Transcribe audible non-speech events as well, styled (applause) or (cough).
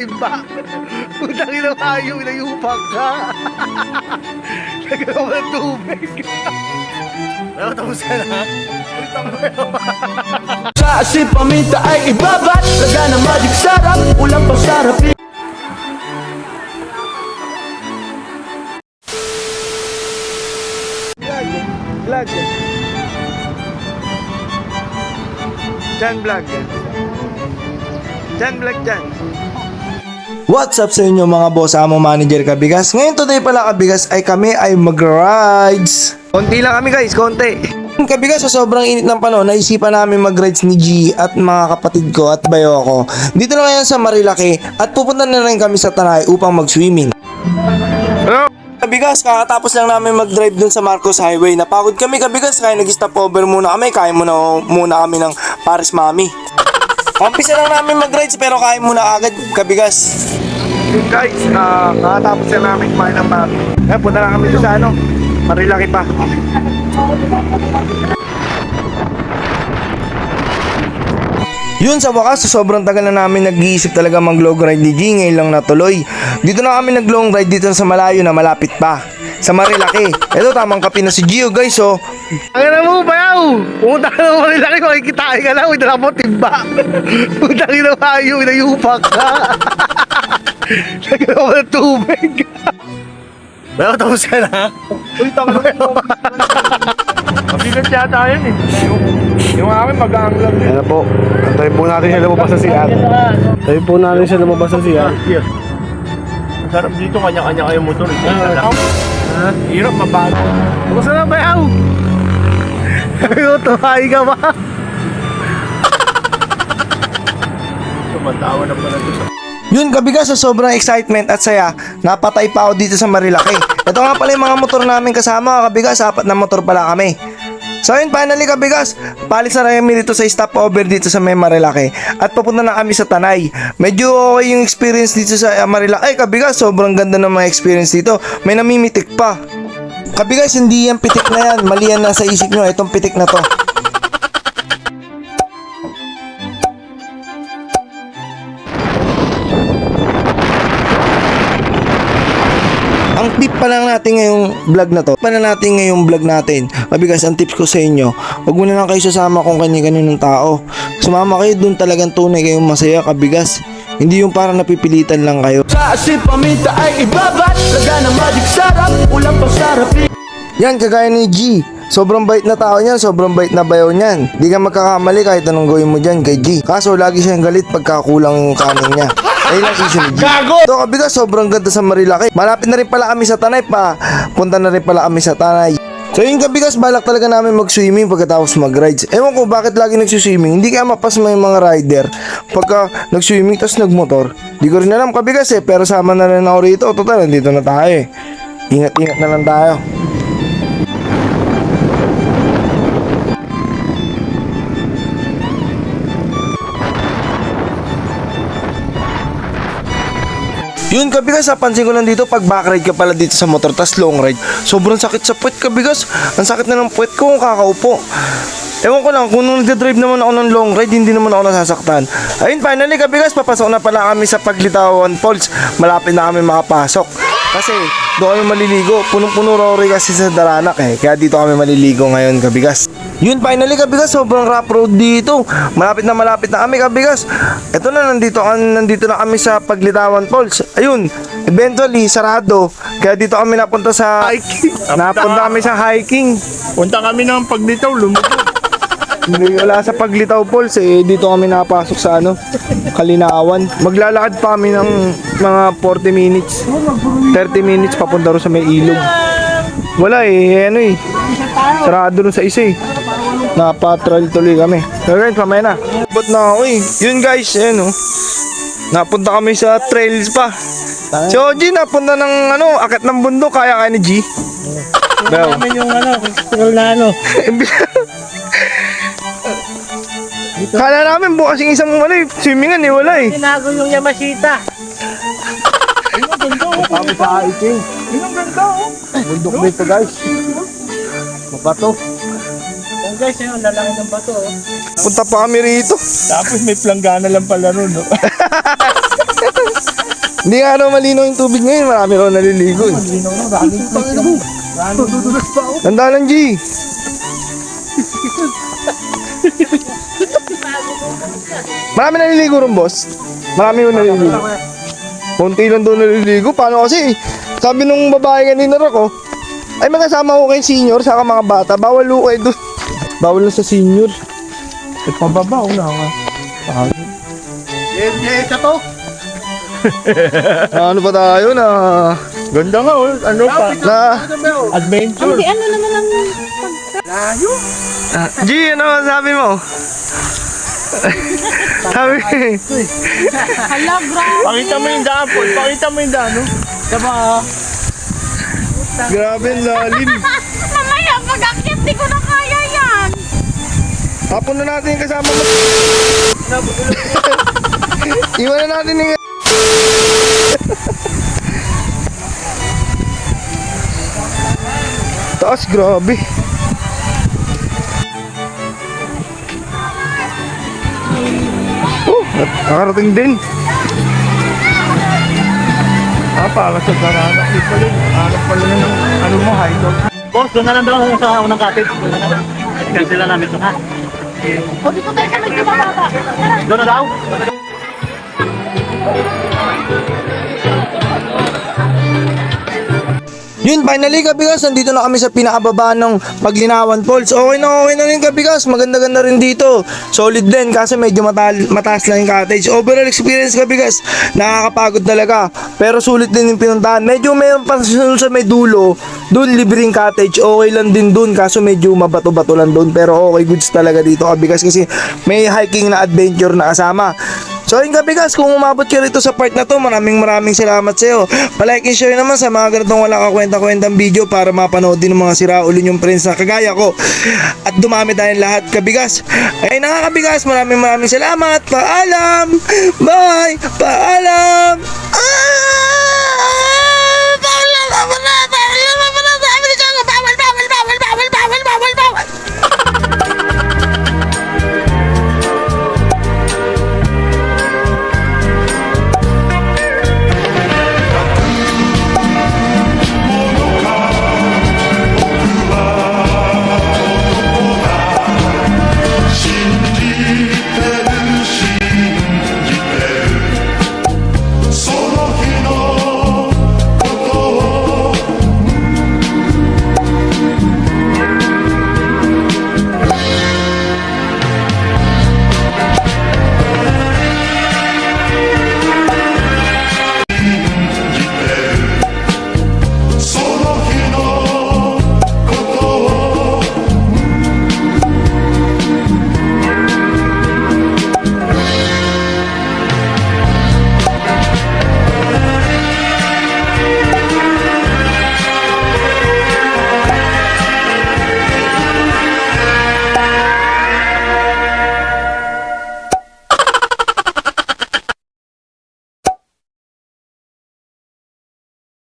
Timba. Utang ina tayo, inayupak ka. Nagkaroon ka ng tubig. Pero tapos ka na. Sa asin paminta ay ibabat Laga ng magic sarap Ulang pasarap Vlog. Vlog. Chan vlog yan. Chan vlog dyan. What's up sa inyo mga boss amo manager kabigas? Ngayon today pala kabigas ay kami ay mag-rides. Konti lang kami guys, konti. Kabigas sa sobrang init ng panahon, naisipan namin mag-rides ni G at mga kapatid ko at bayo ko. Dito na ngayon sa Marilaki at pupunta na rin kami sa Tanay upang mag-swimming. Ano? Kabigas, kakatapos lang namin mag-drive dun sa Marcos Highway. Napagod kami kabigas kaya nag-stop over muna kami. Kain muna, muna kami ng Paris Mami. Umpisa lang namin mag-rides pero kain muna agad kabigas. Yun guys, ah, kakatapos na namin kumain ng mami. Eh, punta na kami sa ano, marilaki pa. Yun sa wakas, sa sobrang tagal na namin nag-iisip talaga mag-long ride ni G, ngayon lang natuloy. Dito na kami nag-long ride dito sa malayo na malapit pa. Sa Marilaki. Ito tamang kape na si Gio guys oh. Ang ina mo, bayaw! Pumunta ka ng marilaki, makikitain ka lang, hindi na mo timba. Utang ina tayo, inayupak ka. (laughs) Nagkaroon ka ng tubig. Pero tapos ka na. Uy, tama Mabigat yata yun eh. Yung, yung akin mag-aang lang. Yan po. Antayin po natin siya lumabas sa CR. Antayin po natin siya lumabas sa CR. Sarap dito, kanya-kanya kayo motor. Isa isa lang. Hirap mabago. Gusto na bayaw? Ayaw, tumahay ka ba? Tumatawa na pala ito sa Yun kabigas sa sobrang excitement at saya, napatay pa ako dito sa Marilaki. Ito nga pala yung mga motor namin kasama kabigas, apat na motor pala kami. So yun, finally kabigas, palis na kami dito sa stopover dito sa may Marilaki at papunta na kami sa Tanay. Medyo okay yung experience dito sa uh, Marilaki. Ay kabigas, sobrang ganda ng mga experience dito. May namimitik pa. Kabigas, hindi yan pitik na yan. Mali yan nasa isip nyo. Itong pitik na to. Natin ngayong vlog na to, pa na natin ngayong vlog natin. Kabigas, ang tips ko sa inyo, huwag mo na lang kayo sasama kung kanya-kaninong tao. Sumama kayo dun talagang tunay kayong masaya, kabigas. Hindi yung parang napipilitan lang kayo. Sa asin paminta ay ibabat Laga ng magic sarap Ulang pasarap Yan, kagaya ni G. Sobrang bait na tao niyan, sobrang bait na bayaw niyan. Di ka magkakamali kahit anong gawin mo dyan kay G. Kaso lagi siyang galit pagka kulang yung kanin niya. Ayun ang issue ni G. Gago! So kabigas, sobrang ganda sa Marilaki. Malapit na rin pala kami sa Tanay pa. Punta na rin pala kami sa Tanay. So yung kabigas, balak talaga namin mag-swimming pagkatapos mag-rides. Ewan ko bakit lagi nag-swimming. Hindi kaya mapasma yung mga rider pagka nag-swimming tapos nagmotor. Di ko rin alam kabigas eh, pero sama na rin ako rito. Total, nandito na tayo eh. Ingat-ingat na lang tayo. Yun kabigas, napansin ko lang dito pag backride ka pala dito sa motor tas long ride. Sobrang sakit sa puwet kabigas. Ang sakit na ng puwet ko kung kakaupo. Ewan ko lang, kung nung nagdadrive naman ako ng long ride, hindi naman ako nasasaktan. Ayun, finally kabigas, papasok na pala kami sa Paglitawan Falls. Malapit na kami makapasok. Kasi doon kami maliligo. Punong-puno rin kasi sa Daranak eh. Kaya dito kami maliligo ngayon kabigas. Yun, finally kabigas, sobrang rough road dito. Malapit na malapit na kami kabigas. Ito na, nandito, nandito na kami sa Paglitawan Falls. Ayun, eventually, sarado. Kaya dito kami napunta sa... Hiking. Napunta kami sa hiking. Punta kami ng paglitaw, lumubog. Hindi wala sa Paglitaw Falls eh. Dito kami napasok sa ano, Kalinawan. Maglalakad pa kami ng mga 40 minutes. 30 minutes papunta rin sa may ilog. Wala eh, ano eh. Sarado rin sa isa eh. Napatral tuloy kami. Pero guys, mamaya na. Ba't na ako eh. Yun guys, ayan oh. Napunta kami sa trails pa. Si OG napunta ng ano, akit ng bundok kaya kaya ni G. Daw. Namin yung ano, scroll na ano. Kala namin bukas yung isang ano eh, swimmingan eh, wala eh. Tinago yung Yamashita. (laughs) Kami sa hiking. Bundok dito guys. Mabato. Yung guys, yun, lalaki ng bato. Oh. Punta pa kami rito. Tapos may planggana lang pala ron. No? (laughs) Hindi nga raw malinaw yung tubig ngayon, marami raw naliligo. eh. Tanda lang, G. Marami naliligo rin, boss. Marami yung naliligo. Konti lang doon naliligo. Paano kasi? Sabi nung babae kanina rin ko, ay magkasama ko kay senior saka mga bata. Bawal ho kayo doon. (laughs) Bawal na sa senior. Eh, pababaw na nga. ano pa tayo na... Ganda nga, oh. Ano pa? na Adventure. Hindi, ano naman ang... G, ano sabi mo? (laughs) sabi, Hala, grabe. Pakita mo yung daan, Paul. Pakita mo yung daan, no? Diba? Grabe ang lalim. (laughs) Mamaya, pag-akit, di ko na kaya yan. Hapon na natin yung kasama mo. (laughs) Iwan na natin yung... Taas, grabe. Oh, nakarating din. Para sa. Di pala yun. Hanap pala na ng ano mo, high dog. Boss, doon na lang daw sa unang. Doon na lang. Cancel na namin ito, ha? O, dito tayo sa may bumababa. Tara. Doon na daw. Yun, finally kabigas, nandito na kami sa pinakababa ng Paglinawan Falls. Okay na okay na rin kabigas, maganda-ganda rin dito. Solid din, kasi medyo matal mataas lang yung cottage. Overall experience kabigas, nakakapagod talaga. Pero sulit din yung pinuntahan. Medyo mayroon pa sa may dulo, dun libreng cottage. Okay lang din dun, kaso medyo mabato-bato lang dun. Pero okay goods talaga dito kabigas kasi may hiking na adventure na kasama. So ayun kabigas, kung umabot ka rito sa part na to, maraming maraming salamat sa iyo. Palike and share naman sa mga ganitong wala kakwenta-kwentang video para mapanood din ng mga siraulin yung friends na kagaya ko. At dumami tayong lahat kabigas. Ayun na nga kabigas, maraming maraming salamat. Paalam! Bye!